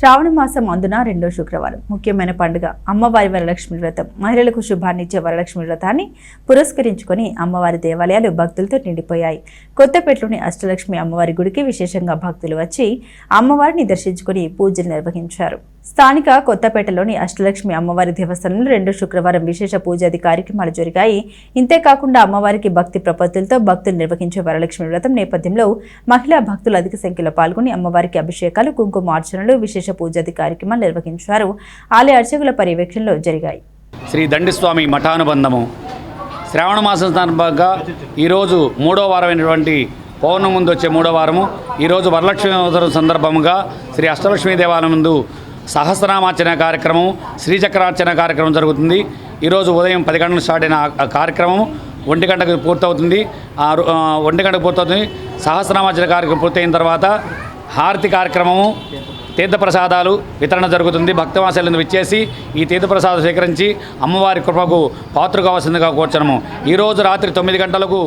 శ్రావణ మాసం అందున రెండో శుక్రవారం. ముఖ్యమైన పండుగ అమ్మవారి వరలక్ష్మి వ్రతం. మహిళలకు శుభాన్నిచ్చే వరలక్ష్మి వ్రతాన్ని పురస్కరించుకొని అమ్మవారి దేవాలయాలు భక్తులతో నిండిపోయాయి. కొత్తపేటలోని అష్టలక్ష్మి అమ్మవారి గుడికి విశేషంగా భక్తులు వచ్చి అమ్మవారిని దర్శించుకొని పూజలు నిర్వహించారు. స్థానిక కొత్తపేటలోని అష్టలక్ష్మి అమ్మవారి దేవస్థానంలో రెండు శుక్రవారం విశేష పూజాది కార్యక్రమాలు జరిగాయి. ఇంతేకాకుండా అమ్మవారికి భక్తి ప్రపత్తులతో భక్తులు నిర్వహించే వరలక్ష్మి వ్రతం నేపథ్యంలో మహిళా భక్తులు అధిక సంఖ్యలో పాల్గొని అమ్మవారికి అభిషేకాలు కుంకుమార్చనలు విశేష పూజాది కార్యక్రమాలు నిర్వహించారు. ఆలయ అర్చకుల పర్యవేక్షణలో జరిగాయి. శ్రీ దండిస్వామి మఠానుబంధము. శ్రావణ మాసం సందర్భంగా ఈరోజు మూడో వారమైనటువంటి పౌర్ణమి ముందు వచ్చే మూడో వారము. ఈరోజు వరలక్ష్మి సందర్భంగా శ్రీ అష్టలక్ష్మీ దేవాలయం ముందు సహస్రనామార్చన కార్యక్రమం శ్రీచక్రార్చన కార్యక్రమం జరుగుతుంది. ఈరోజు ఉదయం పది గంటలకు స్టార్ట్ అయిన కార్యక్రమం ఒంటి గంటకు పూర్తవుతుంది. ఆ ఒంటి గంటకు పూర్తవుతుంది. సహస్రనామార్చన కార్యక్రమం పూర్తయిన తర్వాత హారతి కార్యక్రమము తీర్థప్రసాదాలు వితరణ జరుగుతుంది. భక్తవాసాలను విచ్చేసి ఈ తీర్థప్రసాదం స్వీకరించి అమ్మవారి కృపకు పాత్ర కావాల్సిందిగా కోర్చనము ఈరోజు రాత్రి తొమ్మిది గంటలకు